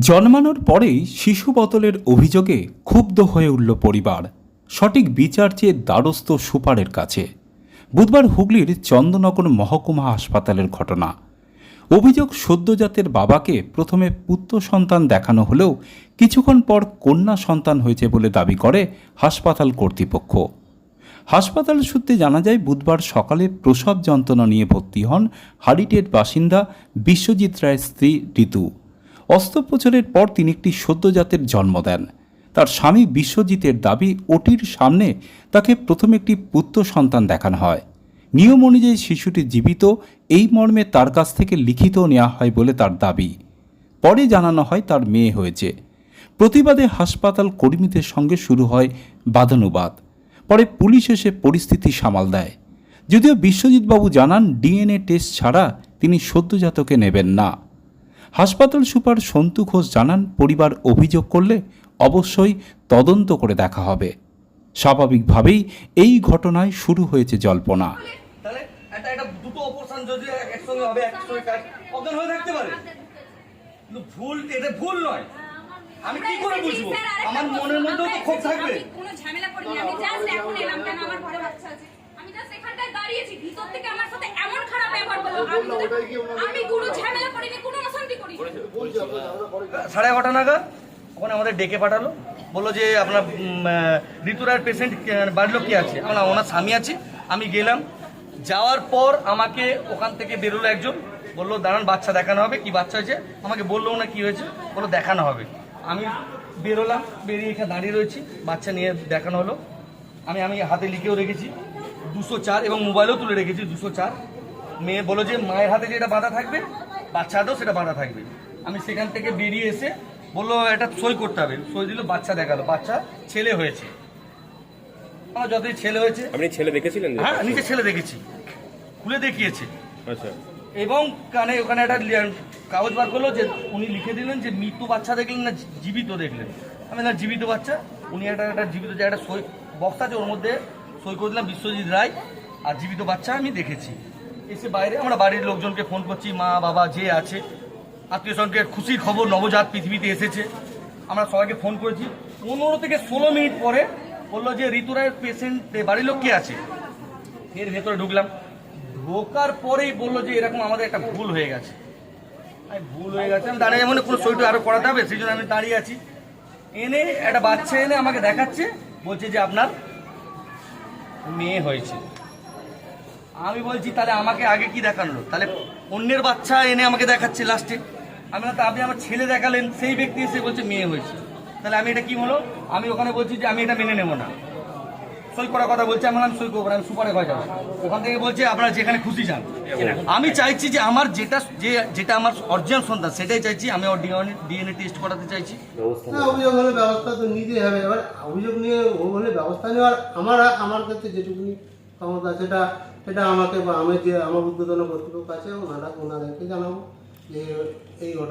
জন্মানোর পরেই শিশু বদলের অভিযোগে ক্ষুব্ধ হয়ে উঠল পরিবার। সঠিক বিচার চেয়ে দ্বারস্থ সুপারের কাছে। বুধবার হুগলির চন্দননগর মহকুমা হাসপাতালের ঘটনা। অভিযোগ সদ্যজাতের বাবাকে প্রথমে পুত্র সন্তান দেখানো হলেও কিছুক্ষণ পর কন্যা সন্তান হয়েছে বলে দাবি করে হাসপাতাল কর্তৃপক্ষ। হাসপাতাল সূত্রে জানা যায়, বুধবার সকালে প্রসব যন্ত্রণা নিয়ে ভর্তি হন হারিটের বাসিন্দা বিশ্বজিৎ রায়ের স্ত্রী ঋতু। অস্ত্রোপচারের পর তিনি একটি সদ্যজাতের জন্ম দেন। তার স্বামী বিশ্বজিতের দাবি ওটির সামনে তাকে প্রথমে একটি পুত্র সন্তান দেখানো হয়। নিয়ম অনুযায়ী শিশুটি জীবিত, এই মর্মে তার কাছ থেকে লিখিত নেওয়া হয় বলে তার দাবি। পরে জানানো হয় তার মেয়ে হয়েছে। প্রতিবাদে হাসপাতাল কর্মীদের সঙ্গে শুরু হয় বাদানুবাদ। পরে পুলিশ এসে পরিস্থিতি সামাল দেয়। যদিও বিশ্বজিৎবাবু জানান, ডিএনএ টেস্ট ছাড়া তিনি সদ্যজাতকে নেবেন না। হাসপাতাল সুপার সন্তু ঘোষ জানান পরিবার অভিযোগ করলে অবশ্যই তদন্ত করে দেখা হবে। স্বাভাবিকভাবেই এই ঘটনায় শুরু হয়েছে জল্পনা। তাহলে একটা একটা দুটো অপারেশন যদি একসঙ্গে হবে একসঙ্গে কাজ অজ্ঞান হয়ে থাকতে পারে? কিন্তু ভুল এটা ভুল নয়। আমি কি করে বুঝব? আমার মনের মধ্যেও তো ক্ষোভ থাকবে। কোনো ঝামেলা করিনি আমি জাস্ট এখন এলাম কেন? আমার ঘরে বাচ্চা আছে। আমি জাস্ট এখানটায় দাঁড়িয়েছি ভিতর থেকে আমার সাথে এমন খারাপ ব্যবহার করল। আমি আমি কোনো ঝামেলা করিনি কোনো অশান্তি করিনি সাড়ে এগারোটা নাগাদ ওখানে আমাদের ডেকে পাঠালো। বলল যে, আপনার ঋতুরায়ের পেশেন্ট বাড়ির লোক কি আছে? আমরা, ওনার স্বামী আছে, আমি গেলাম। যাওয়ার পর আমাকে ওখান থেকে বেরোলো একজন। বলল, দাঁড়ান, বাচ্চা দেখানো হবে, কি বাচ্চা হয়েছে? আমাকে বলল না কি হয়েছে? বলল, দেখানো হবে। আমি বেরোলাম, বেরিয়ে এখানে দাঁড়িয়ে রয়েছি, বাচ্চা নিয়ে দেখানো হলো। আমি আমি হাতে লিখেও রেখেছি, দুশো চার এবং মোবাইলেও তুলে রেখেছি দুশো চার। মেয়ে বলো যে, মায়ের হাতে যেটা বাঁধা থাকবে বাচ্চা হাতেও সেটা বাঁধা থাকবে। আমি সেখান থেকে বেরিয়ে এসে বলল এটা সই করতে হবে। সই দিল বাচ্চা দেখাল বাচ্চা ছেলে হয়েছে। আমার যতই ছেলে হয়েছে। আপনি ছেলে দেখেছিলেন হ্যাঁ নিচে ছেলে দেখেছি। খুলে দেখিয়েছে। আচ্ছা। এবং কানে ওখানে একটা কাগজ বার করল যে উনি লিখে দিলেন যে মৃত্যু বাচ্চা দেখলেন না জীবিত দেখলেন। আমি না জীবিত বাচ্চা? উনি একটা একটা জীবিত যে একটা সই বক্স আছে ওর মধ্যে সই করে দিলাম বিশ্বজিৎ রায় আর জীবিত বাচ্চা আমি দেখেছি। এসে বাইরে আমরা বাড়ির লোকজনকে ফোন করছি, মা, বাবা যে আছে, আত্মীয় স্বজনকে খুশির খবর নবজাত পৃথিবীতে এসেছে। আমরা সবাইকে ফোন করেছি। পনেরো থেকে ষোলো মিনিট পরে বলল যে ঋতুরায়ের পেশেন্ট বাড়ির লোক কে আছে? এর ভেতরে ঢুকলাম। ঢোকার পরেই বলল যে, এরকম আমাদের একটা ভুল হয়ে গেছে। আমি ভুল হয়ে গেছে? আমি দাঁড়িয়ে মনে কোনো সইটা আরও করাতে হবে, সেই জন্য আমি দাঁড়িয়ে আছি। এনে একটা বাচ্চা এনে আমাকে দেখাচ্ছে, বলছে যে, আপনার মেয়ে হয়েছে। আমি বলছি তাহলে আমাকে আগে কি দেখানো? তাহলে অন্যের বাচ্চা এনে আমাকে দেখাচ্ছে লাস্টে আমি না আপনি আমার ছেলে দেখালেন সেই ব্যক্তি এসে বলছে মেয়ে হয়েছে। তাহলে আমি এটা কি হলো আমি ওখানে বলছি যে আমি এটা মেনে নেব না। সই করার কথা বলছে আমি বললাম সই করব আমি সুপারে ঘরে যাব। ওখান থেকে বলছে আপনারা যেখানে খুশি যান। আমি চাইছি যে আমার যেটা যে যেটা আমার অরিজিনাল সন্তান সেটাই চাইছি। আমি ওর ডিএনএ ডিএনএ টেস্ট করাতে চাইছি। হ্যাঁ অভিযোগ হলে ব্যবস্থা তো নিতেই হবে। এবার অভিযোগ নিয়ে হলে ব্যবস্থা নেওয়ার আমার আমার কাছে যেটুকুনি ক্ষমতা, সেটা সেটা আমাকে বা আমি যে আমার উদ্বোধন কর্তৃপক্ষ আছে, ওনারা ওনাদেরকে জানাব যে এই ঘটনা